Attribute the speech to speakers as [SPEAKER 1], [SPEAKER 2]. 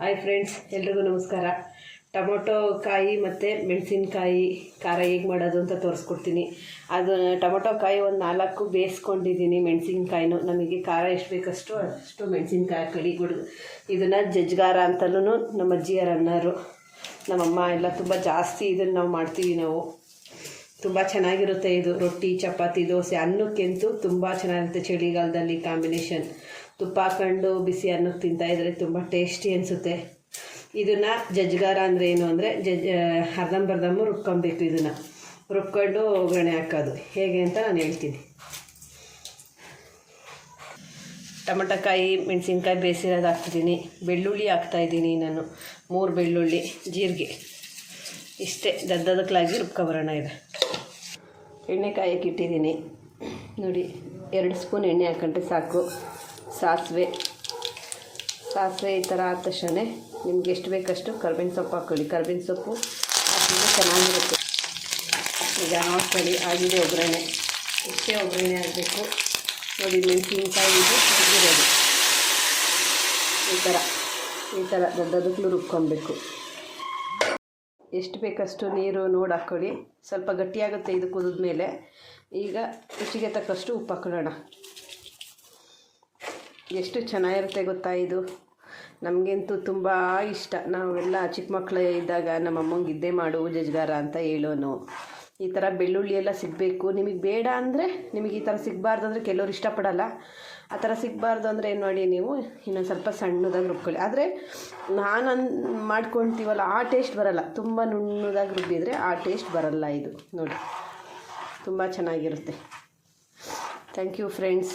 [SPEAKER 1] Hi friends ಎಲ್ರಿಗೂ ನಮಸ್ಕಾರ. Tomato ಕಾಯಿ ಮತ್ತು ಮೆಣಸಿನ್ಕಾಯಿ ಖಾರ ಹೇಗೆ ಮಾಡೋದು ಅಂತ ತೋರಿಸ್ಕೊಡ್ತೀನಿ. ಅದು ಟೊಮೊಟೊ ಕಾಯಿ ಒಂದು ನಾಲ್ಕು ಬೇಯಿಸ್ಕೊಂಡಿದ್ದೀನಿ ಮೆಣಸಿನ್ಕಾಯಿನೂ. ನಮಗೆ ಖಾರ ಎಷ್ಟು ಬೇಕಷ್ಟು ಅಷ್ಟು ಮೆಣಸಿನ್ಕಾಯಿ ಹಾಕೊಳ್ಳಿ ಗುಡ್, ಇದನ್ನು ಜಜ್ಗಾರ ಅಂತಲೂ ನಮ್ಮ ಅಜ್ಜಿಯರು ಅನ್ನೋರು ನಮ್ಮಮ್ಮ ಎಲ್ಲ ತುಂಬ ಜಾಸ್ತಿ ಇದನ್ನು ನಾವು ಮಾಡ್ತೀವಿ ನಾವು. ತುಂಬ ಚೆನ್ನಾಗಿರುತ್ತೆ ಇದು ರೊಟ್ಟಿ, ಚಪಾತಿ, ದೋಸೆ, ಅನ್ನಕ್ಕೆಂತೂ ತುಂಬ ಚೆನ್ನಾಗಿರುತ್ತೆ ಚಳಿಗಾಲದಲ್ಲಿ ಕಾಂಬಿನೇಷನ್ ತುಪ್ಪ ಹಾಕೊಂಡು ಬಿಸಿ ಅನ್ನಕ್ಕೆ ತಿಂತಾಯಿದ್ರೆ ತುಂಬ ಟೇಸ್ಟಿ ಅನಿಸುತ್ತೆ. ಇದನ್ನು ಜಜ್ಗಾರ ಅಂದರೆ ಏನು ಅಂದರೆ ಜಜ್ ಅರ್ಧಂಬರ್ಧಮ್ಮು ರುಬ್ಕೊಬೇಕು ಇದನ್ನು. ರುಬ್ಕೊಂಡು ಒಗ್ಗರಣೆ ಹಾಕೋದು. ಹೇಗೆ ಅಂತ ನಾನು ಹೇಳ್ತೀನಿ. ಟಮಟಕಾಯಿ, ಮೆಣಸಿನ್ಕಾಯಿ ಬೇಯಿಸಿರೋದು ಹಾಕ್ತಿದ್ದೀನಿ ಬೆಳ್ಳುಳ್ಳಿ ಹಾಕ್ತಾಯಿದ್ದೀನಿ ನಾನು. ಮೂರು ಬೆಳ್ಳುಳ್ಳಿ, ಜೀರಿಗೆ. ಇಷ್ಟೇ ದದ್ದದಕ್ಕಾಗಿ ರುಬ್ಕೊಬರೋಣ ಇದೆ. ಎಣ್ಣೆ ಕಾಯಕ್ಕೆ ಇಟ್ಟಿದ್ದೀನಿ ನೋಡಿ, ಎರಡು ಸ್ಪೂನ್ ಎಣ್ಣೆ ಹಾಕೊಂಡ್ರೆ ಸಾಕು. ಸಾಸಿವೆ. ಸಾಸಿವೆ ಈ ಥರ ಆದ ತಕ್ಷಣ ನಿಮ್ಗೆ ಎಷ್ಟು ಬೇಕಷ್ಟು ಕರ್ಬೇವಿನ ಸೊಪ್ಪು ಹಾಕ್ಕೊಳ್ಳಿ ಕರ್ಬೇವಿನ ಸೊಪ್ಪು ಹಾಕಿದ್ರೆ ಚೆನ್ನಾಗಿರುತ್ತೆ. ಈಗ ನೋಡ್ಕೊಳ್ಳಿ, ಆಗಿದೆ ಒಗ್ಗರಣೆ. ಇಷ್ಟೇ ಒಗ್ಗರಣೆ ಆಗಬೇಕು. ನೋಡಿ, ಮೆಣಸಿನ್ಕಾಯಿ ಇದು ಹುರಿದಿರೋದು. ಈ ಥರ ಈ ಥರ ದೊಡ್ಡದಕ್ಕೂ ರುಬ್ಕೊಬೇಕು. ಎಷ್ಟು ಬೇಕಷ್ಟು ನೀರು ನೋಡಿ ಹಾಕ್ಕೊಳ್ಳಿ. ಸ್ವಲ್ಪ ಗಟ್ಟಿಯಾಗುತ್ತೆ ಇದು ಕುದಿದ ಮೇಲೆ. ಈಗ ರುಚಿಗೆ ತಕ್ಕಷ್ಟು ಉಪ್ಪು ಹಾಕೊಳ್ಳೋಣ. ಎಷ್ಟು ಚೆನ್ನಾಗಿರುತ್ತೆ ಗೊತ್ತಾ ಇದು? ನಮಗಂತೂ ತುಂಬ ಇಷ್ಟ. ನಾವೆಲ್ಲ ಚಿಕ್ಕ ಮಕ್ಕಳು ಇದ್ದಾಗ ನಮ್ಮ ಅಮ್ಮಂಗೆ ಇದ್ದೇ ಮಾಡು ಜಜ್ಗಾರ ಅಂತ ಹೇಳೋನು. ಈ ಥರ ಬೆಳ್ಳುಳ್ಳಿ ಎಲ್ಲ ಸಿಗಬೇಕು. ನಿಮಗೆ ಬೇಡ ಅಂದರೆ ನಿಮಗೆ ಈ ಥರ ಸಿಗಬಾರ್ದು ಅಂದರೆ ಕೆಲವರು ಇಷ್ಟಪಡಲ್ಲ. ಆ ಥರ ಸಿಗಬಾರ್ದು ಅಂದರೆ ಏನು ಮಾಡಿ ನೀವು ಇನ್ನೊಂದು ಸ್ವಲ್ಪ ಸಣ್ಣದಾಗಿ ರುಬ್ಕೊಳ್ಳಿ. ಆದರೆ ನಾನು ಅನ್ ಮಾಡ್ಕೊಳ್ತೀವಲ್ಲ ಆ ಟೇಸ್ಟ್ ಬರಲ್ಲ. ತುಂಬ ನುಣ್ಣದಾಗಿ ರುಬ್ಬಿದರೆ ಆ ಟೇಸ್ಟ್ ಬರಲ್ಲ ಇದು. ನೋಡಿ, ತುಂಬ ಚೆನ್ನಾಗಿರುತ್ತೆ. Thank you friends